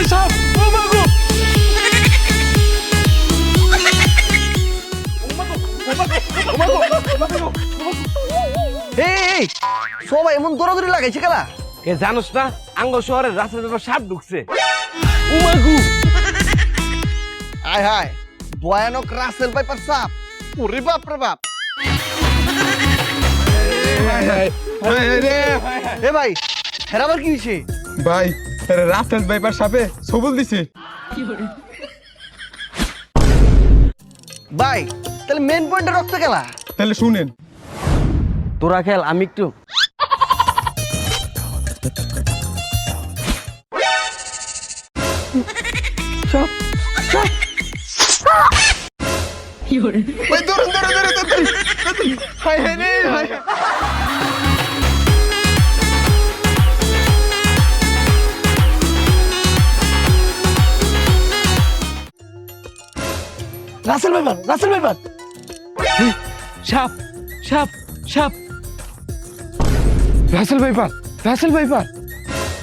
ও মা গো এই এই সবাই এমন দৌড়াদৌড়ি লাগাইছে খেলা? এ জানোস না আঙ্গ শহরের রাস্তার ব্যাপার সাপ ঢুকছে। ও আয় হায় ভয়ানক রাসেল পাইপার সাপ। ওরে বাপ রে বাপ। এ ভাই হেরাবার কি হয়েছে ভাই এরা রাস্তার বাইপার সাপে সবল দিছে। ভাই তাহলে মেন পয়েন্টে রক্ত খেলা। তাহলে শুনেন। তোরা খেল আমি একটু। ভাই ধরুন ধরুন ধরুন ধরুন হাই হাই রে high Russell viper Russell viper সাপ সাপ সাপ। রাসেল ভাইপার রাসেল ভাইপার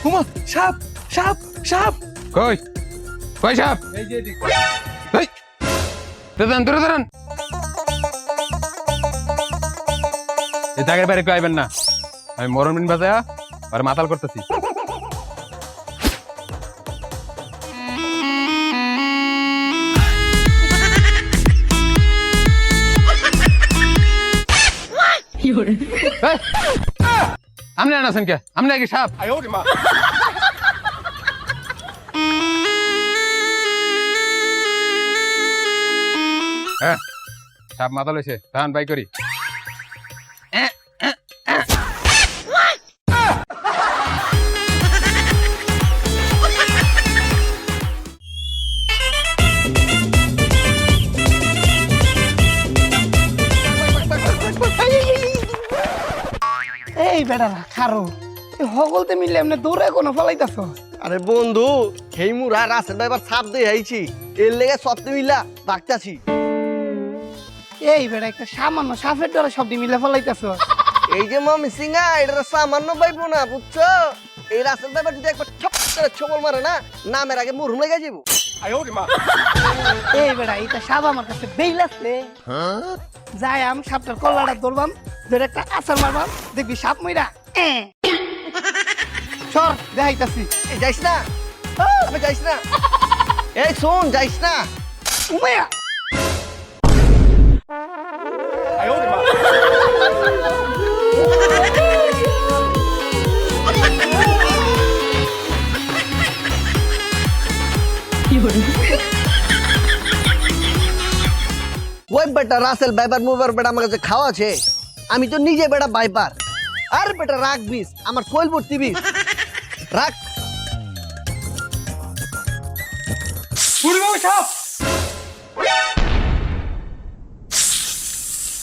হুমা সাপ সাপ সাপ। কই? কই সাপ? এই দাদান ধরে ধরেন এই দাগের বাইরে কেউ আইবেন না। আমি মরণ মিন বাজায়া আর মাতাল করতেছি। আমনে আনাছেন কে? আমনে কি সাপ? হ্যাঁ সাপ মাতাল হয়েছে ধান বাই করি। এই বেটা খারো। এই হগলতে মিললে এমনি দৌড়ে কোনো ফলাইতাছ? আরে বন্ধু হেই মুরা রাসেল ভাইবার সাপ দিয়ে আইছি। এর লেগে সপ্তাহে মিলা ডাকতাছি। এই বেটা একটা সামান্য সাপের ডরে সব মিলে ফলাইতাছ। এই যে মামি সিংহা এটা সামান্য পাইবো না বুঝছ? এই রাসেল ভাইবার যদি একবার ঠপ করে ছবল মারে না নামের আগে মুরহুম লেগে যাব এই বেটা এটা সাপ আমার কাছে বেইল আছে যাই আমি সাপটার কল্লাটা ধরবাম ধরে একটা আচার মারবাম দেখবি সাপ মইরা। সর দেখাইতাছি। এই যাইস না? আবে যাইস না। এই শোন যাইস না। উমায়া ওই বেটা রাসেল বাইবার মুবার বেটা আমার কাছে খাওয়া আছে। আমি তো নিজে বেটা বাইবার। আর বেটা রাখ বিষ। আমার ফল ভর্তি বিষ রাখ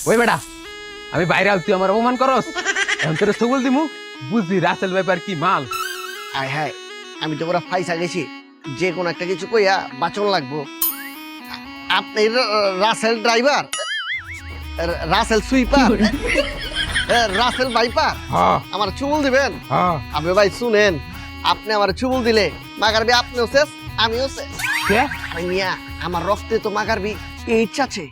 ওই বেটা আমি বাইরে আল তুই আমার অপমান করস? এখন তোর সবল দিমু। বুঝলি রাসেল ব্যাপার কি মাল? আয় হায় আমি তো পুরো ফাইসা গেছি। যে কোনো একটা কিছু কইয়া বাঁচন লাগবো। আপনি রাসেল ড্রাইভার? Russell sweeper? এ, রাসেল বাইপার? হ্যাঁ। আমার চুমুল দিবেন? হ্যাঁ। আপনি ভাই শুনেন আপনি আমার চুমুল দিলে মাগারবি আপনিও শেষ আমিও শেষ। আমার রক্তে তো মাগারবি এই ইচ্ছা আছে।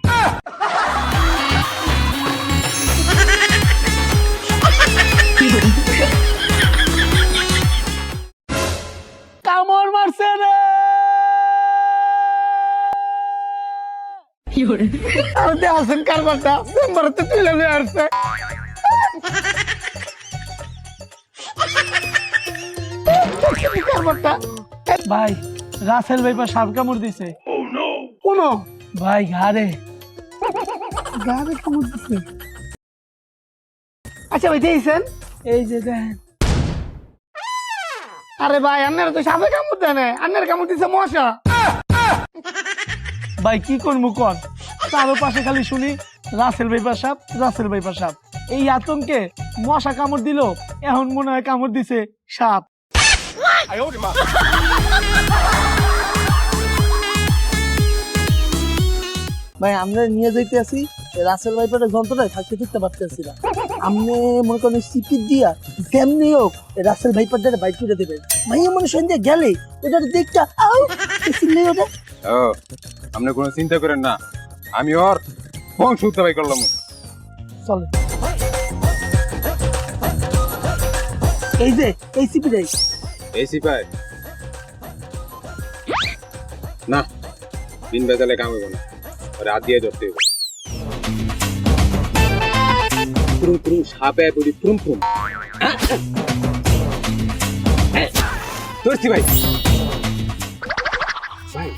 আর দেখাছেন কারবারটা। তুলে নিয়ে আসছে। কারবারটা। ভাই রাসেল ভাইপা সাপ কামড় দিছে। কোন? ভাই ঘাড়ে। গাবে কামড় দিছে। আচ্ছা ভাই দিয়েছেন এই যে দেখেন আরে ভাই আন্নার তো সাপে কামড় দেয় না আন্নার কামড় দিছে মশা। ভাই কি করব কর? তারও পাশে খালি শুনি রাসেল ভাইপার সাপ রাসেল ভাইপা সাপ এই আতঙ্কে মশা কামড় দিল এখন মনে হয় কামড় দিছে সাপ। ভাই আমরা নিয়ে যাইতে আছি রাসেল ভাইপারের যন্ত্রণায় থাকতে ফিরতে পারতেছি না। আপনি মনে করেন সিপি দিয়া যেমনি হোক রাসেল ভাইপার দ্বারা বাইক করে দেবেন মাইয়া মনে সন্ধ্যে গেলে ওটা দেখতে আও ওটা ও আপনি কোনো চিন্তা করেন না। আমি ওর ফোন বংশ উত্তরাই করলাম? চলে। এই যে এই সিপি দেয় এই সিপাই। না দিন বেজালে কাম হইব না। রাত দিয়ে ধরতে হইব পুরুম পুরুম সাপে বলি পুরুম পুরুম ধরছি ভাই। ভাই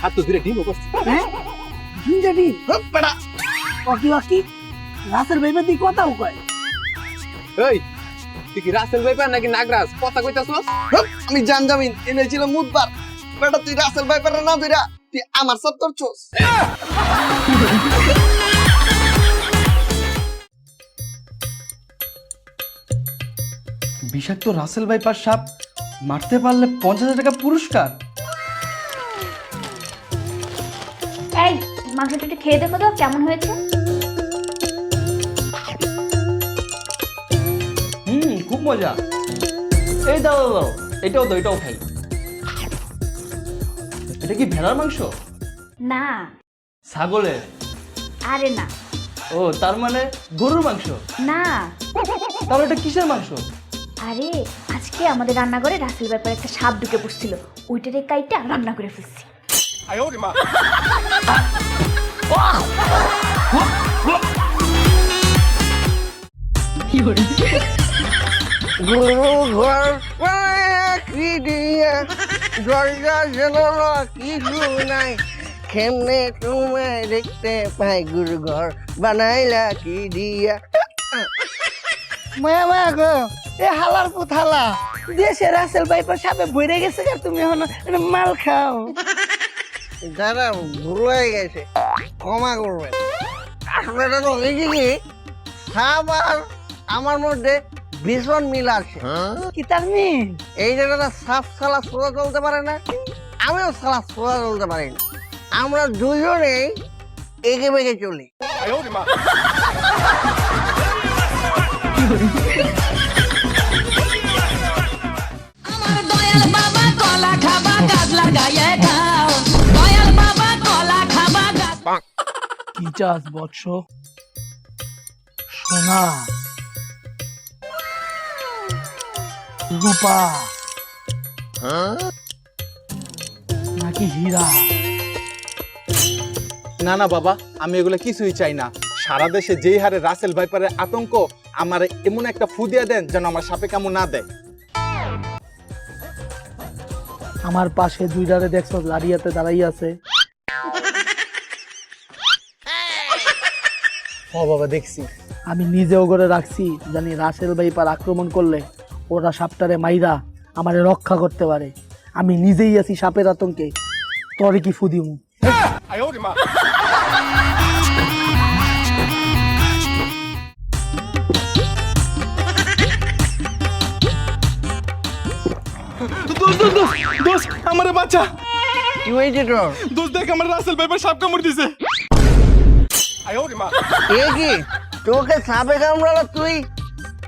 হাত তো ধরে ডিমও করছি। হ্যাঁ? হুপ, রাসেল ভাইপার দিয়ে কথাও কয়। এই তুই কি রাসেল ভাইপার নাকি নাগরাজ? কথা কইতাছস? আমি জানজামিন এনেছিলাম মুদবার বেটা তুই রাসেল ভাইপারে না ধইরা তুই আমার সব তোর চোস বিষাক্ত রাসেল ভাইপার সাপ মারতে পারলে পঞ্চাশ হাজার টাকা পুরস্কার? মাংসটা একটু খেয়ে দেখো তো কেমন হয়েছে? হুম খুব মজা। এই দাও দাও দাও এটাও দাও এটাও খাই। এটা কি ভেড়ার মাংস? না। ছাগলের? আরে না। ও তার মানে গরুর মাংস? না। তাহলে এটা কিসের মাংস? আরে আজকে আমাদের রান্নাঘরে রাসেল ব্যাপারে একটা সাপ ঢুকে পড়ছিল ওইটারে কাইটা রান্না করে ফেলছি। গুরু ঘর কি দিয়া দরজা জানালা কিছু নাই কেমনে তোমায় দেখতে পাই গুরু ঘর বানাইলা কি দিয়া মায়া মায়া গো এ হালার পুত হালা দেশে রাসেল ভাইপার সাপে ভরে গেছে তুমি এখন মাল খাও দাদা ভুল হয়ে গেছে। ক্ষমা করবেন। আসলে এটা তো হয়েছে কি? সাপ আর আমার মধ্যে ভীষণ মিল আছে। কি তার মিল? এই যে দাদা সাপ সালা সোজা চলতে পারে না। আমিও সালা সোজা চলতে পারি না। আমরা দুজনেই এগে বেগে চলি। আমার দয়াল বাবা কলা খাবা গাছ লাগাইয়ে কি বৎস সোনা। রূপা। নাকি হীরা। না না বাবা আমি এগুলো কিছুই চাই না। সারা দেশে যেই হারে রাসেল ভাইপারের আতঙ্ক আমার এমন একটা ফু দিয়ে দেন যেন আমার সাপে কামড় না দেয়। আমার পাশে দুই দুইটারে দেখছ লাড়িয়াতে দাঁড়াই আছে। ও বাবা দেখছি। আমি নিজেও করে রাখছি জানি রাসেল ভাইপার আক্রমণ করলে ওরা সাপটারে মাইরা আমারে রক্ষা করতে পারে। আমি নিজেই আছি সাপের আতঙ্কে তরে কি ফুদিমু আমার বাচ্চা কি হয়েছে তোর? দোস্ত দেখ আমার রাসেল ভাইপার সাপ কামড় দিছে। এ কি তোকে সাপে কামড়ালো তুই?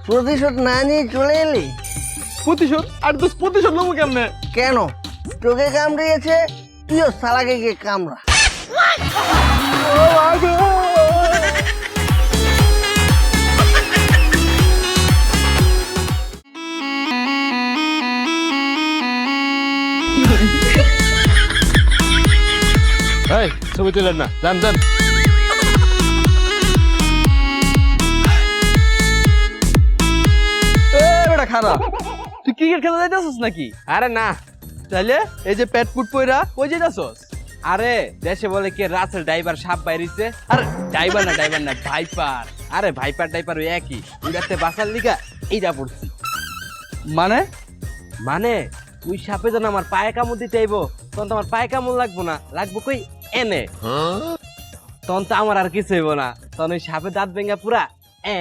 প্রতিশোধ না নিয়ে চলে এলি? প্রতিশোধ? আর দোস্ত প্রতিশোধ নেব কেমনে? কেন? তোকে কামড়িয়েছে তুইও সালাকে গিয়ে কামড়া। এই ছবি তুলেন না যান যান। এটা খারাপ তুই ক্রিকেট খেলা যাইতেছিস নাকি? আরে না। তাহলে এই যে পেট পুট পইরা কই যাইতাছস? আরে দেশে বলে কি রাসেল ড্রাইভার সাপ বাইরিছে? আর ড্রাইভার না ড্রাইভার না ভাইপার। আরে ভাইপার টাইপার ওই একই। উড়াতে বাসার লিগা এইটা পড়ছি। মানে? মানে তুই সাপে যেন আমার পায়ে কামড় দিতে আইব তখন তো আমার পায়ে কামড় লাগবো না। লাগবো কই? এনে। তখন তো আমার আর কিছু হইব না। তখন ওই সাপে দাঁত ভেঙা পুরা এ।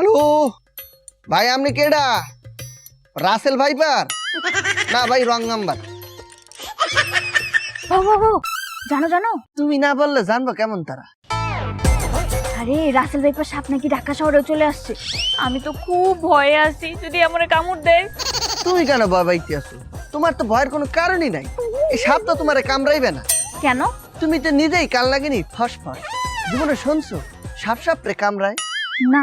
হ্যালো? ভাই আপনি কেডা? Russell viper? না ভাই রং নাম্বার। ও, ও, ও, জানো জানো? তুমি না বললে জানব কেমন তারা। আরে রাসেল ভাইপার সাপ নাকি ঢাকা শহরে চলে আসছে। আমি তো খুব ভয়ে আছি যদি আমার কামড় দেয়। তুমি কেন ভয় পাইতে আছো? তোমার তো ভয়ের কোনো কারণই নাই। এই সাপ তো তোমারে কামড়াইবে না। কেন? তুমি তো নিজেই কাল লাগেনি ফস ফস জীবনে শুনছো সাপ সাপ রে কামড়ায়? না।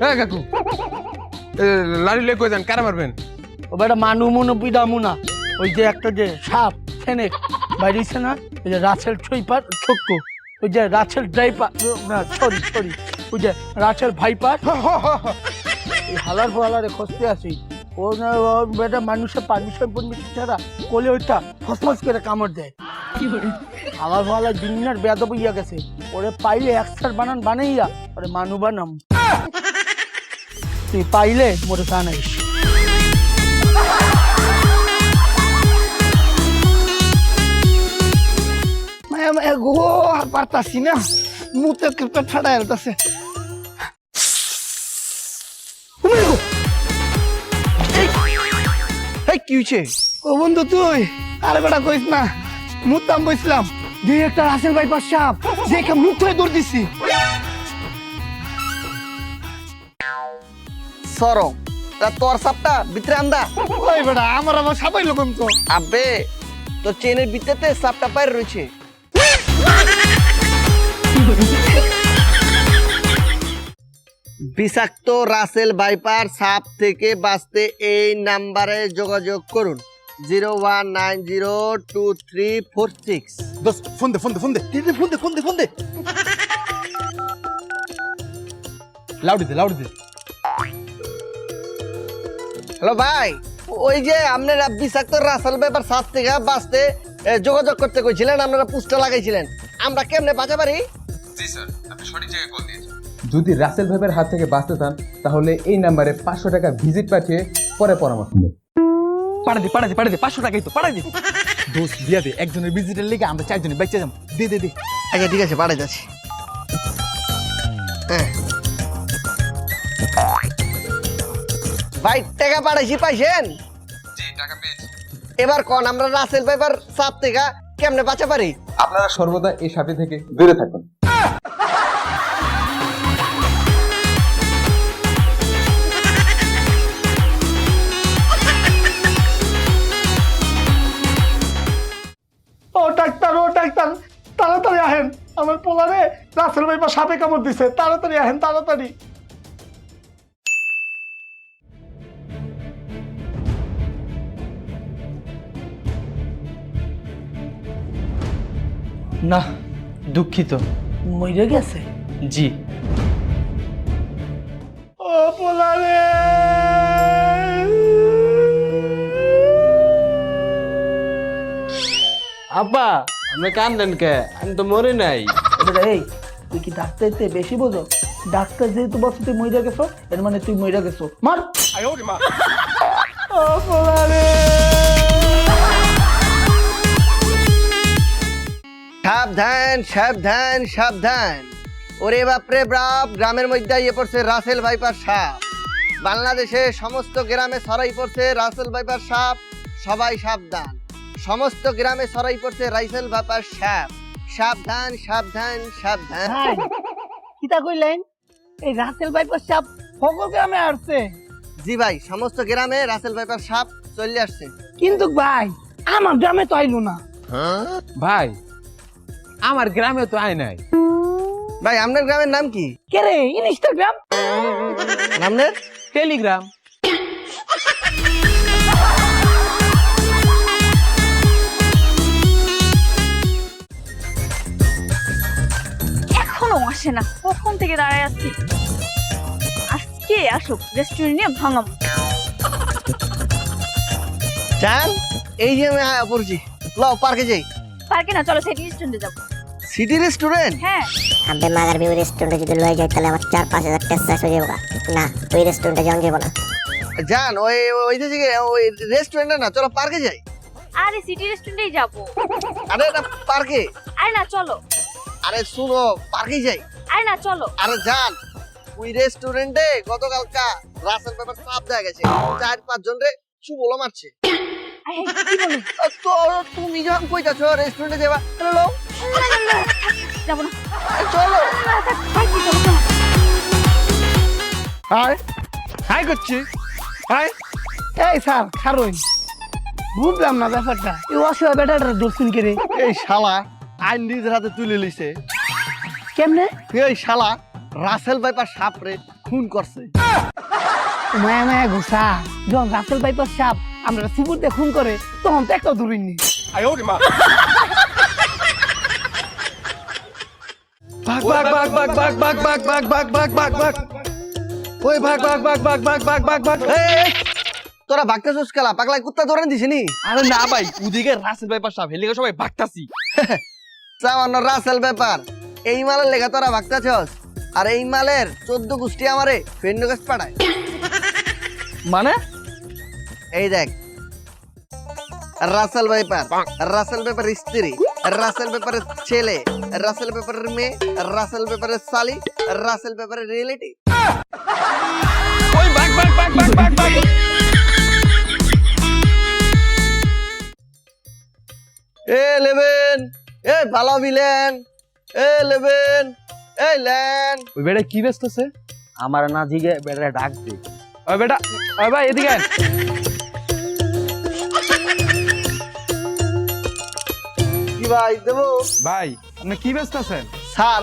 হ্যাঁ কাকু। এ, লাড়ি লে কই যান? কারা মারবেন? ও বেটা মানু মনো মুনা। ওই যে একটা যে সাপ ফেনেক বাইরেছে না? ওই যে রাসেল ছুইপার ছোট্ট ওই যে রাসেল ড্রাইপার না সরি সরি। ওই যে রাসেল ভাইপার। এই হালার ফালারে খসতে আসি। ও না ও বেটা মানুষের পারমিশন পারমিশন ছাড়া কোলে ওইটা ফসফস করে কামড় দেয়। হালার ফালা দিনার বেদ বইয়া গেছে। ওরে পাইলে একসার বানান বানাইয়া। ওরে মানু বানাম। তুই পাইলে মোরে জানাইস মায়া না। মুতে এই কি হয়েছে বন্ধু তুই, আরে না একটা সাপ দেখে মুখ হয়ে দৌড় দিছি। সরম। তা তোর সাপটা ভিতরে আন্দা ওই বেটা আমার আবার সাপাই লোকম তো। আবে তোর চেনের ভিতরেতে সাপটা বাইরে রয়েছে। বিষাক্ত রাসেল বাইপার সাপ থেকে বাঁচতে এই নাম্বারে যোগাযোগ করুন। Zero one nine zero two three four six. Phone দে ফোন দে ফোন দে ফোন দে ফোন দে ফোন দে। লাউডি দে লাউডি দে। হ্যালো ভাই ওই যে আপনারা বিষাক্ত রাসেল বাইপার সাপ থেকে বাঁচতে যোগাযোগ করতে কইছিলেন আপনারা পুস্টে লাগাইছিলেন। আমরা কেমনে বাঁচা পারি? জি স্যার আপনি সঠিক জায়গায় কল দিয়েছেন। যদি রাসেল ভাইবের হাত থেকে বাঁচতে চান তাহলে এই নাম্বারে পাঁচশো টাকা ভিজিট পাঠিয়ে পরে পরামর্শ নিন। পাড়া দে পাড়া দে পাড়া দে পাঁচশো টাকাই তো পাড়া দে দোস্ত দিয়া দে একজনের ভিজিটের লেগে আমরা চারজনে বেঁচে যাব। দে দে দে। আচ্ছা ঠিক আছে পাঠাই যাচ্ছি। ভাই টাকা পাঠাইছি পাইছেন? জি টাকা পেয়েছি। এবার কোন আমরা রাসেল পেপার সাপ থেকে কেমনে বাঁচা পারি? আপনারা সর্বদা এই সাপি থেকে দূরে থাকুন। ও ডাক্তার ও ডাক্তার তাড়াতাড়ি আহেন। আমার পোলারে রাসেল ভাইপার সাপে কামড় দিছে। তাড়াতাড়ি আহেন তাড়াতাড়ি। না দুঃখিত। মরে গেছে? জি। ও পোলারে! আব্বা আপনি কান্দেন কে? আমি তো মরি নাই। এবারে এই তুই কি ডাক্তারতে বেশি বোঝো? ডাক্তার যেহেতু বলছে তুই মরে গেছো এর মানে তুই মরে গেছো। মার! ও পোলারে! সাবধান সাবধান সাবধান। ওরে বাপরে বাপ গ্রামের মধ্যে ইয়ে পড়ছে রাসেল ভাইপার সাপ। বাংলাদেশে সমস্ত গ্রামে ছড়াই পড়ছে রাসেল ভাইপার সাপ সবাই সাবধান। সমস্ত গ্রামে ছড়াই পড়ছে রাইসেল ভাইপার সাপ। সাবধান সাবধান সাবধান। কিতা কইলেন? এই রাসেল ভাইপার সাপ সকল গ্রামে আসছে। জি ভাই সমস্ত গ্রামে রাসেল ভাইপার সাপ চলে আসছে। কিন্তু ভাই আমার গ্রামে তো আইলো না। ভাই আমার গ্রামে তো আয় নাই। ভাই আপনার গ্রামের নাম কি? কে রে ইনস্টাগ্রাম? আপনার টেলিগ্রাম। এখনও আসে না কখন থেকে দাঁড়ায় আসছি আজকে আসুক রেস্টুরেন্ট নিয়ে ভাঙাম চান? এই যে আমি পড়ছি। লও পার্কে যাই। পার্কে না চলো সেটি রেস্টুরেন্টে যাব। City restaurant? হ্যাঁ। আব্বে মাগার বিউ রেস্টুরেন্টে যদি লয়ে যাই তাহলে আমার চার পাঁচ হাজার টেস্ট শেষ হয়ে যাব না ওই রেস্টুরেন্টে যাওয়া যাব না। যান ওই ওই যে যে- ওই রেস্টুরেন্টে না চলো পার্কে যাই। আরে সিটি রেস্টুরেন্টেই যাব। আরে এটা পার্কে? আরে না চলো। আরে শুনো পার্কে যাই। আরে না চলো। আরে জান ওই রেস্টুরেন্টে গতকালকা রাসেল পেপার সাপ দেখা গেছে। চার পাঁচ জন রে চুবলো মারছে। আরে কি বলো? আর তো তুমি যখন কইতাছো রেস্টুরেন্টে যাবা চলো যাব না চলো থাক, কি চলো চলো হাই। হাই করছি। হাই। এই স্যার খারুন। বুঝলাম না ব্যাপারটা। এই অসহায় বেটাটা দর্শন করে এই শালা আইন নিজের হাতে তুলে লিছে কেমনে? এই শালা রাসেল পেপার সাপ রে খুন করছে। মায়া মায়া ঘুষা যখন রাসেল পাইপার সাপ আমরা সিপুর দিয়ে খুন করে তখন তো একটা দূরিনি ভাগ ভাগ ভাগ ভাগ ভাগ ভাগ ভাগ ভাগ ভাগ ভাগ ভাগ ভাগ ওই ভাগ ভাগ ভাগ ভাগ ভাগ ভাগ ভাগ ভাগ তোরা ভাগতেছিস খেলা পাগলাই কুত্তা ধরে দিছি নি আরে না ভাই ওদিকে রাসেল ভাইপার সাহেব হেলিকে সবাই ভাগতাছি সামান্য রাসেল পেপার এই মালের লেখা তোরা ভাগতেছস আর এই মালের চোদ্দ গোষ্ঠী আমারে ফেন্ড গাছ পাঠায় মানে এই দেখ রাসেল পেপার রাসেল পেপার স্ত্রী রাসেল পেপারের ছেলে রাসেল পেপারের মেয়ে রাসেল পেপারের শালি রাসেল পেপারের রিলেটিভ ওই ভাগ ভাগ ভাগ ভাগ ভাগ ভাগ এ লেবেন এ ভালো বিলেন এ লেবেন এই লেন ওই বেটা কি ব্যস্ত আছে আমার না জিগে বেড়ে ডাক দে ওই বেটা ওই ভাই এদিকে ভাই দেবো। ভাই আপনি কি ব্যস্ত আছেন? স্যার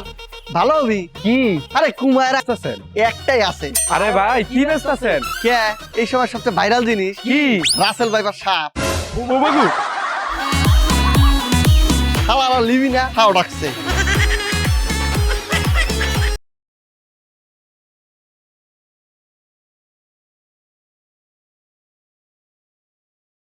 ভালো হবি? কি? আরে কুমার আছেন? একটাই আছে। আরে ভাই কি ব্যস্ত আছেন? কে? এই সময় সবচেয়ে ভাইরাল জিনিস? কি? রাসেল ভাইপার সাপ। ও বাবু খালারা লিবি না তাও ডাকছে।